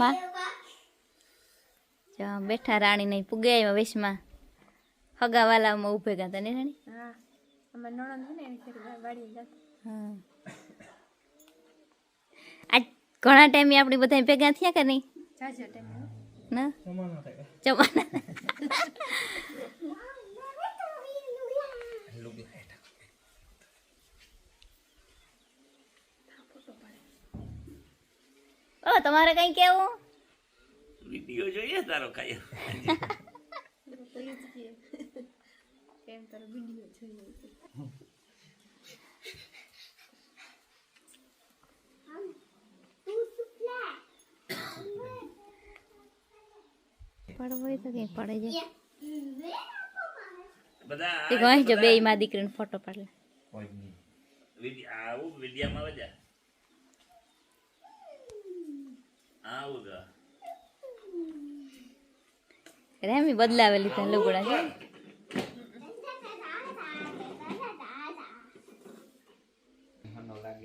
માં જો બેઠા રાણી નહીં પુગે આવ્યા વેશમાં. હગાવાલામાં ઉભે ગયા તને રાણી? હા અમાર નણંદ છે ને એની ઘરે વાડી જતા. હા. આજ ઘણા ટાઈમે આપણે બધા ભેગા થયા કે નહીં? જાજો ટાઈમ. ના? જમાના ઓ તમારે કઈ કેવું વીડિયો જોઈએ તારો જ છે. પડવો તો કઈ પડે છે. બધા તે કહે જો બે માં દીકરીનો ફોટો પાડે. આવું વિડીયામાં વજા. રેમી બદલાવેલી ત્યાં લુગડા છે.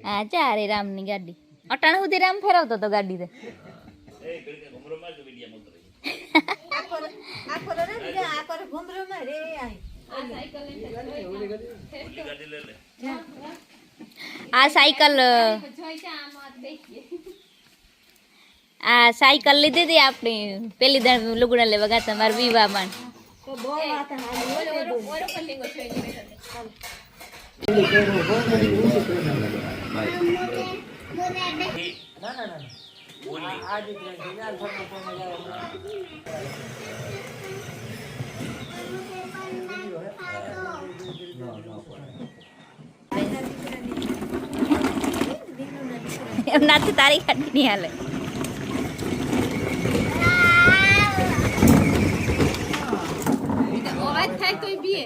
હા ચારે રામની ગાડી. અટાણે સુધી રામ ફેરવતો તો ગાડી તે. આ ઘડીક આ સાયકલ લીધી હતી આપણી. પેલી દાડ લુગડા લેવા ગયા હતા મારા વિવાહમાં એમ નાથી તારી ગાડી નહીં હાલે અવાજ થાય તોય બીએ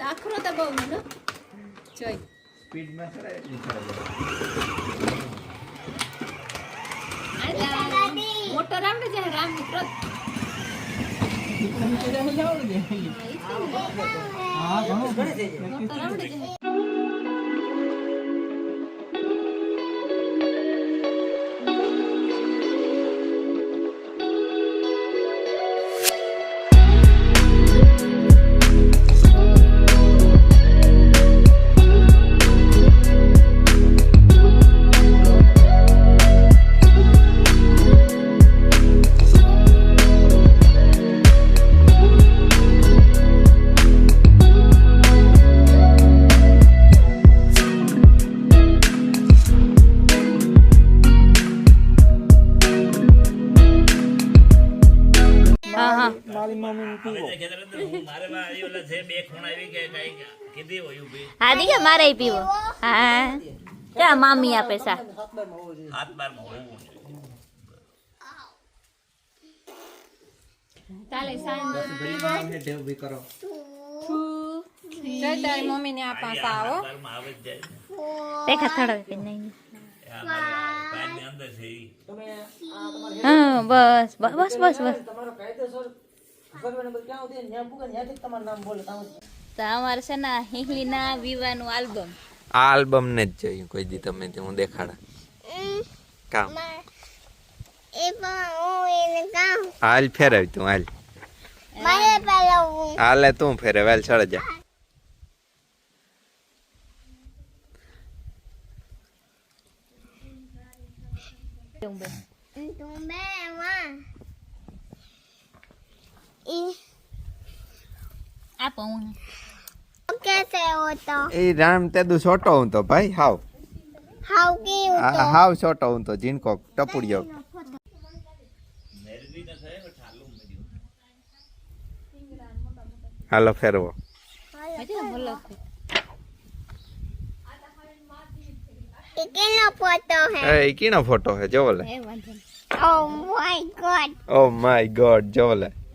દાખલો તો બહુ ને જોઈ રામ ને જાય રામ મિત્ર મોટો રામ જાય હા દીકા મારે પીવો. હા. ક્યાં મામી આપે સા જય તારી મમ્મી ને આ પાસે આવો. હાથ બારમાં આવે જ જાય ને. દેખા થોડો નહીં. એ આ મારા પાયાની અંદર છે ઈ. હા બસ બસ બસ બસ. બસ તો અમારે છે ને હિંગલીના વિવાહનું આલ્બમ. આ આલ્બમ ને જ જોયું કોઈ દી તમે તે હું દેખાડા. કામ. હાલ ફેરવી તું હાલ. હાલે તું ફેરે હાલ ચડ જા. આપો હું. કેસે હો તો? એ રામ તે દુ છોટો હું તો ભાઈ હાવ. હાવ કે હું તો? હાવ છોટો હું તો જીનકો ટપુડિયો. હાલો ફેરવો. કેનો ફોટો હે? જોવો લે oh my god oh my god જોવો લે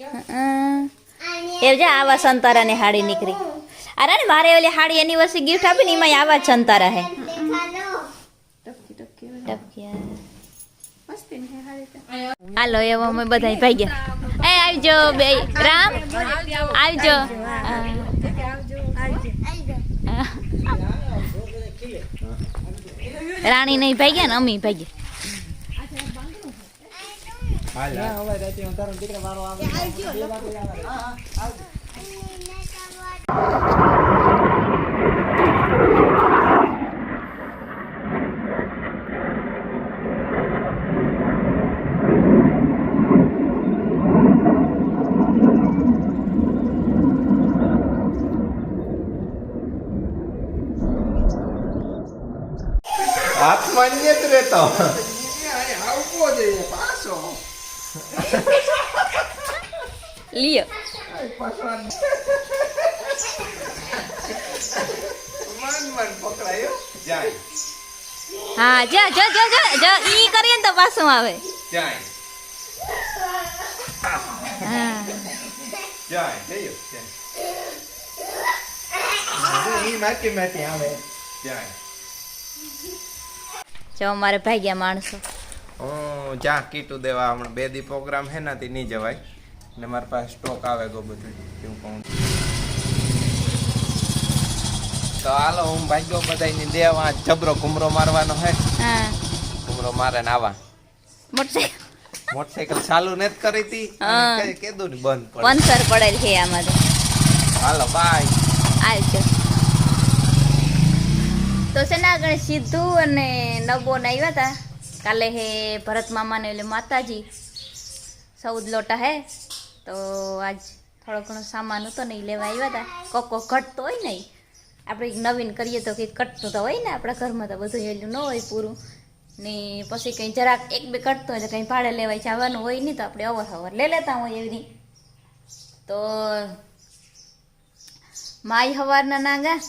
હં. અને એ જા આવા સંતારાની હાડી નીકળી. અરે ને મારે ઓલી હાડી એનિવર્સરી ગિફ્ટ આપી ને એમાં આવા સંતારા હે. હાલો, એવો અમે બધા ભાઈ ગયા એ, આવજો બે. રામ, આવજો. રાણી નહીં ભાઈ ગયા ને અમી ભાઈ ગયા આત્માન્ય જાય હા જો જો જો જો જો ઈ કરીએ ને તો પાછું આવે. જાય હા. જાય જયો જાય માટી માટી આવે જાય જો અમારે ભાઈ ગયા માણસો. હું જા કીટું દેવા હમણાં બે દી પ્રોગ્રામ હે ને નહીં જવાય. ને મારી પાસે સ્ટોક આવે ગો બધું. એવું કહું. તો હાલો હું ભાગ્યો બધાની દેવા જબરો ઘુમરો મારવાનો હે. ઘુમરો મારે ને આવા. મોટરસાયકલ ચાલુ નેત કરી હતી કીધું ને બંધ પડી. પંચર પડેલ છે આમાં હાલો બાય આવજો. તો છે ને આગળ સીધું અને નબો ને આવ્યા હતા કાલે હે ભરત મામાને એટલે માતાજી. સૌદ લોટા હે. તો આજ થોડો ઘણો સામાન હતો ને એ લેવા આવ્યા હતા. કોકો ઘટતો હોય ને આપણે નવીન કરીએ તો કંઈક કટતું તો હોય ને આપણા ઘરમાં તો બધું હેલું ન હોય પૂરું. ને પછી કંઈ જરાક એક બે કટતો હોય તો કંઈ ભાડે લેવાય જવાનું હોય નહીં તો આપણે અવર હવર લઈ લેતા હોય એવી તો માય હવારના નાગા.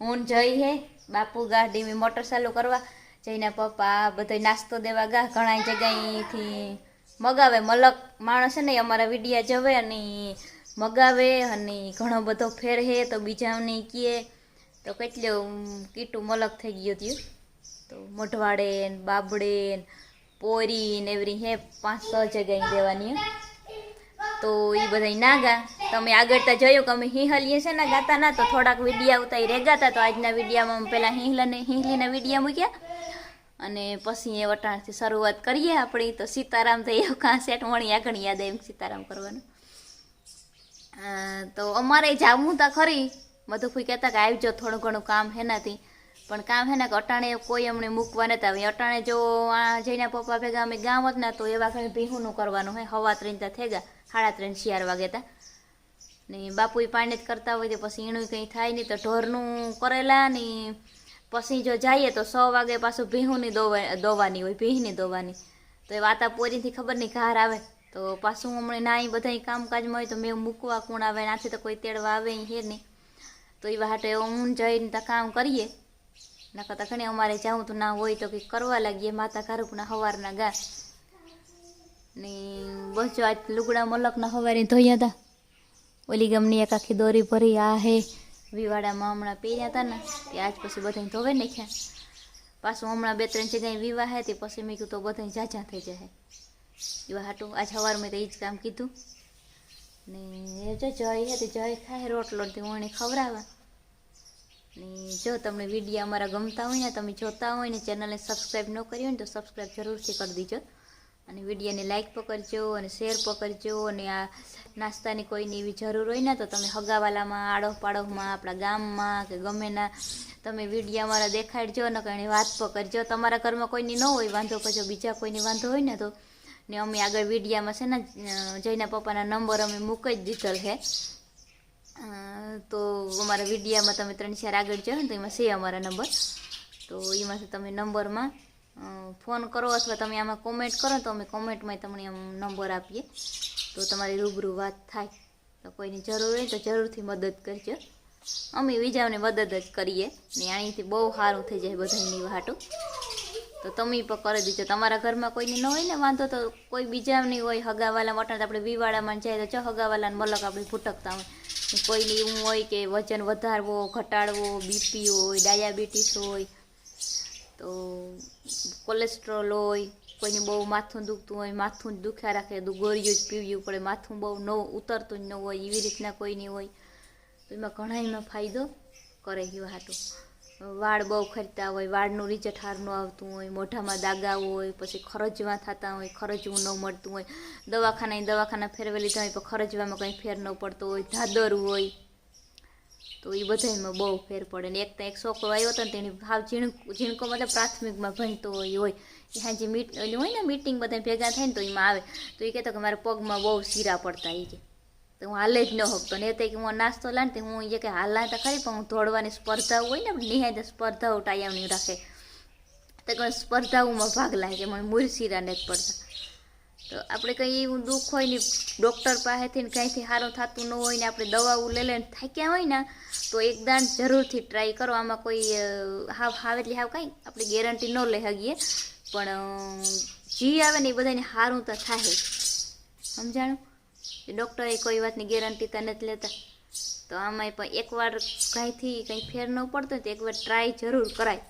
હું જઈ હે. બાપુ ગાડીમાં મોટર ચાલુ કરવા, જઈને પપ્પા બધો નાસ્તો દેવા ગા ઘણા જગ્યાએથી મગાવે. મલક માણસ ને અમારા વિડિયા જવે અને મગાવે અને ઘણો બધો ફેર હે તો બીજાને કીએ. તો કેટલું કીટું મલક થઈ ગયું હતું. તો મોઢવાડે ને બાબડે ને પોરી ને એવી હે પાંચ છ જગ્યાએ દેવાની. તો એ બધા ના ગા તમે આગળ તો જોયું કે અમે હિંહલીએ છે ને ગાતા ના તો થોડાક વિડીયા ઉતારી રેગાતા તો આજના વિડીયામાં પહેલાં હિંહલને, હિંહલીના વિડીયા મૂક્યા. અને પછી એ વટાણથી શરૂઆત કરીએ આપણી, તો સીતારામ તો એવું કાં સેટ મળી આગળ યાદ આવે એમ સીતારામ કરવાનું. તો અમારે જાવું તો ખરી. કોઈ કહેતા કે આવજો, થોડું ઘણું કામ હેનાથી. પણ કામ હે ને કે અટાણે કોઈ અમને મૂકવા નતા આવે અટાણે જો આ જઈને પપ્પા ભેગા અમે ગામ જ ના, તો એવા કંઈ ભીહુંનું કરવાનું હે હવા ત્રણ ત્યાં થઈ ગયા સાડા ત્રણ શિયાર વાગે તા. ને બાપુએ પાણી જ કરતા હોય તો પછી એનું કંઈ થાય નહીં તો ઢોરનું કરેલા ને પછી જો જઈએ તો સો વાગે પાછું ભીહુંની દોવા, દોવાની હોય, ભીહની દોવાની. તો એ વાતા પોરીથી ખબર નહીં ઘાર આવે. તો પાછું હમણાં ના બધા કામકાજમાં હોય તો મેં મૂકવા કોણ આવે, નાથી તો કોઈ તેડવા આવે હે નહીં. તો એવા હાટે હું જઈને તો કામ કરીએ. નકર તો ઘણી અમારે જાઉં તો ના હોય તો કંઈક કરવા લાગીએ માતા કારુકના હવારના ગા ને બસ આજ લુગડા મલકના હવારે ધોયા હતા ઓલી ગમની એક આખી દોરી ભરી, આ હે. વિવાડામાં હમણાં પહેર્યા હતા ને, તે આજ પછી બધાને ધોવે નાખ્યા. પાછું હમણાં બે ત્રણ જગ્યાએ વિવાહ હે, તે પછી મેં કીધું તો બધા જાજા થઈ જાય એવા હાટું, આજ સવારમાં તો એ જ કામ કીધું. ને જો જય હે, તે જય ખાય, રોટલો તે વણી ખવડાવવા ને જો તમને વીડિયો અમારા ગમતા હોય ને, તમે જોતા હોય ને, ચેનલને સબસ્ક્રાઈબ ન કરી હોય ને, તો સબસ્ક્રાઈબ જરૂરથી કરી દીજો. અને વિડીયોને લાઇક પકડજો અને શેર પકડજો અને આ નાસ્તાની કોઈની એવી જરૂર હોય ને, તો તમે હગાવાલામાં આડોહ પાડોહમાં આપણા ગામમાં કે ગમે ના, તમે વીડિયો અમારા દેખાડજો ને કંઈ વાત પકડજો. તમારા ઘરમાં કોઈની ન હોય, વાંધો પછી બીજા કોઈની વાંધો હોય ને, તો ને અમે આગળ વિડીયામાં છે ને જયના પપ્પાના નંબર અમે મૂકી જ દીધેલ છે. તો અમારા વિડીયામાં તમે ત્રણ ચાર આગળ જાઓ ને, તો એમાં છે અમારા નંબર તો એમાંથી તમે નંબરમાં ફોન કરો અથવા તમે આમાં કોમેન્ટ કરો તો અમે કોમેન્ટમાં તમને આમ નંબર આપીએ. તો તમારી રૂબરૂ વાત થાય. તો કોઈની જરૂર હોય તો જરૂરથી મદદ કરજો. અમે બીજાઓને મદદ જ કરીએ. ને અહીંથી બહુ સારું થઈ જાય બધાની વાટું તો તમે પણ કરી દીજો તમારા ઘરમાં કોઈની ન હોય ને, વાંધો તો કોઈ બીજાની હોય, હગાવાલા મોટા આપણે વિવાડામાં જાય તો ચો હગાવાલાને મલક આપણે ભૂટકતા હોય. કોઈને એવું હોય કે વજન વધારવો, ઘટાડવો બીપી હોય, ડાયાબિટીસ હોય તો કોલેસ્ટ્રોલ હોય, કોઈને બહુ માથું દુખતું હોય, માથું જ દુખ્યા રાખે, તો ગોળીઓ જ પીવ્યું પડે. માથું બહુ ન ઉતરતું જ ન હોય, એવી રીતના કોઈની હોય. તો એમાં ઘણા એમાં ફાયદો કરે એવા હાટું. વાળ બહુ ખરતા હોય, વાળનું રિઝલ્ટ હારનું આવતું હોય, મોઢામાં દાગા હોય, પછી ખરજવા થતા હોય, ખરજવું ન મળતું હોય. દવાખાના દવાખાના ફેરવેલી લીધા હોય પણ ખરજવામાં કંઈ ફેર ન પડતો હોય, ધાદર હોય તો એ બધામાં બહુ ફેર પડે ને એક તો એક છોકરો આવ્યો હતો ને તેની ભાવ ઝીણકો ઝીણકો મતલબ પ્રાથમિકમાં ભણતો હોય હોય. એ હાજી મીટ, ઓલી હોય ને મીટિંગ બધા ભેગા થાય ને તો એમાં આવે. તો એ કહેતો કે મારા પગમાં બહુ શીરા પડતા એ કે. તો હું હાલે જ ન હકતો ને તે કે હું નાસ્તો લાને તે હું એ કે હાલ તો ખરી, પણ હું દોડવાની સ્પર્ધાઓ હોય ને નિહાય સ્પર્ધાઓ ટાયાવની રાખે. તો કે સ્પર્ધાઓમાં ભાગ લાગે મને મૂળ શીરા નથી પડતા. તો આપણે કંઈ એવું દુઃખ હોય ને ડૉક્ટર પાસેથી ને કંઈથી સારું થતું ન હોય ને આપણે દવાઓ લઈ લઈને થાક્યા હોય ને તો એકદમ જરૂરથી ટ્રાય કરો. આમાં કોઈ હાવ હાવ એટલે હાવ કાંઈ આપણે ગેરંટી ન લઈ શકીએ. પણ જી આવે ને એ બધાને સારું તો થાય. સમજાણું? ડૉક્ટરે કોઈ વાતની ગેરંટી તો નથી લેતા. તો આમાંય પણ એકવાર કાંઈથી કંઈ ફેર ન પડતો તો એકવાર ટ્રાય જરૂર કરાય.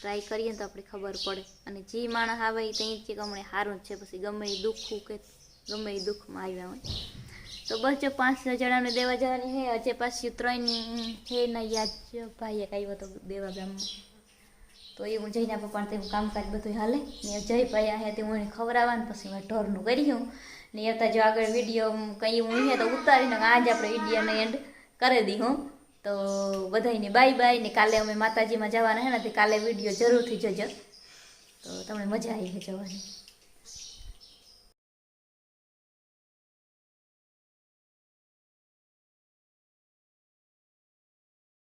ટ્રાય કરીએ ને તો આપણે ખબર પડે. અને જે માણસ આવે એ ત્યાં કે હમણાં સારું જ છે. પછી ગમે એ દુઃખું કે ગમે એ દુઃખમાં આવ્યા હોય. તો બસ જો પાંચ જણાને દેવા જવાની હે, હજે પાછી ત્રણ હે ના યાદ ભાઈએ આવ્યો તો દેવા ગામમાં. તો એ હું જઈને પપ્પાને તેનું કામકાજ બધું હાલે. ને જય ભાઈ હે તે હું એને ખવડાવવાનું, પછી મેં ઢોરનું કર્યું ને એ જો આગળ વીડિયો કંઈ હું હે, તો ઉતારીને આજ આપણે વિડીયોને એન્ડ કરી દી હું. તો બધાને બાય બાય ને કાલે અમે માતાજીમાં જવાના હે ને કાલે વીડિયો જરૂરથી જજો. તો તમને મજા આવી જવાની.